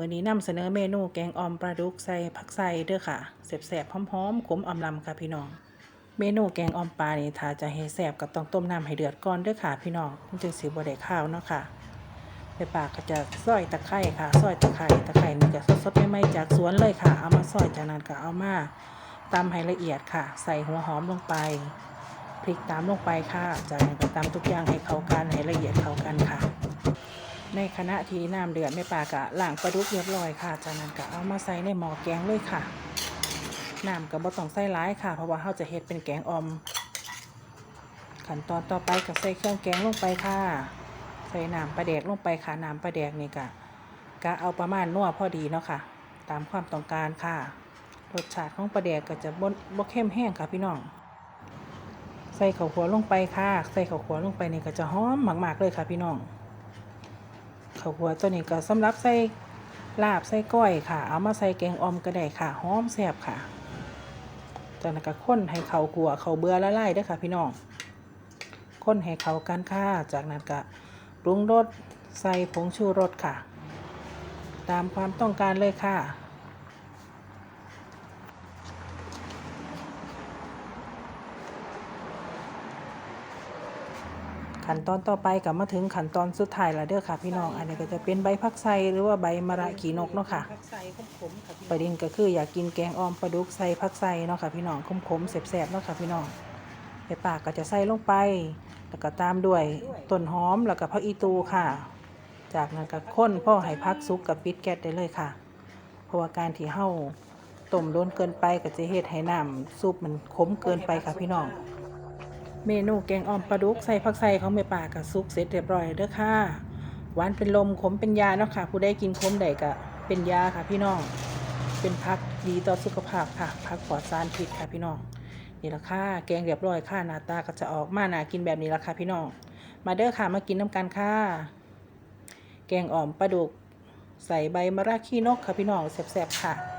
มื้อนี้นำเสนอเมนูแกงอ่อมปลาดุกใส่ผักใส่เด้อค่ะแซ่บๆหอมๆขมอำลำค่ะพี่น้อง เมนูแกงอ่อมปลานี่ถ้าจะให้แซ่บก็ต้องต้มน้ำให้เดือดก่อนเด้อค่ะพี่น้องมันจึงสิบ่ได้ข้าวเนาะค่ะไปปากก็จะซอยตะไคร้ค่ะซอยตะไคร้ตะไคร้นี่ก็สดๆใหม่ๆจากสวนเลยค่ะ เอามาซอยจากนั้นก็เอามาตำให้ละเอียดค่ะ ใส่หัวหอมลงไปพริกตามลงไปค่ะ จากนั้นก็ตำทุกอย่างให้เข้ากันให้ละเอียดเข้ากันค่ะ ในขณะที่น้ำเดือดแม่ปลากะล้างปลาดุกเรียบร้อยค่ะ จากนั้นก็เอามาใส่ในหม้อแกงเลยค่ะน้ำก็บ่ต้องใส่ร้ายค่ะ เพราะว่าเราจะเฮ็ดเป็นแกงออม ขั้นตอนต่อไปก็ใส่เครื่องแกงลงไปค่ะ ใส่น้ำปลาแดกลงไปค่ะน้ำปลาแดกนี่ก็กะเอาประมาณนัวพอดีเนาะค่ะ ตามความต้องการค่ะรสชาติของปลาแดกก็จะบ่บเข้มแห้งค่ะพี่น้อง ใส่ข้าวขัวลงไปค่ะ ใส่ข้าวขัวลงไปนี่ก็จะหอมมากๆเลยค่ะพี่น้อง ข้าวหัวตัวนี้ก็สำหรับใส่ลาบใส่ก้อยค่ะ เอามาใส่แกงอมก็ได้ค่ะหอมแซ่บค่ะจากนั้นก็ข้นให้เขาขัวเขาเบื่อละลายด้อค่ะ พี่น้องข้นให้เขากันค่ะ จากนั้นก็ปรุงรสใส่ผงชูรสค่ะ ตามความต้องการเลยค่ะ ขั้นตอนต่อไปก็มาถึงขั้นตอนสุดท้ายแล้วเด้อค่ะ พี่น้องอันนี้ก็จะเป็นใบพักไซหรือว่าใบมะระขีนกเนาะค่ะใส่ขมๆค่ะพี่ประเด็นก็คืออยากกินแกงออมปลาดุกใส่ผักใส่เนาะค่ะพี่น้องขมๆแซ่บๆเนาะค่ะพี่น้องไปปากก็จะใส่ลงไป แล้วก็ตามด้วยต้นหอมแล้วก็ผักอีตูค่ะ จากนั้นก็ข้นพ่อให้พักซุกกับปิดแก๊สได้เลยค่ะ เพราะว่าการที่เฮาต้มโดนเกินไปก็จะเฮ็ดให้น้ำซุปมันขมเกินไปค่ะพี่น้อง เมนูแกงอ่อมปลาดุกใส่ผักใส่ของแม่ป่ากับซุปเสร็จเรียบร้อยเด้อค่ะ หวานเป็นลมขมเป็นยาเนาะค่ะ ผู้ได้กินขมได้ก็เป็นยาค่ะพี่น้อง เป็นพักดีต่อสุขภาพค่ะพักปลอดสารพิษค่ะพี่น้องนี่ละค่ะแกงเรียบร้อยค่ะหน้าตาก็จะออกมาหนากินแบบนี้ละค่ะพี่น้อง มาเด้อค่ะมากินน้ำกันค่ะ แกงอ่อมปลาดุก ใส่ใบมะระขี้นกค่ะพี่น้องแซ่บๆค่ะ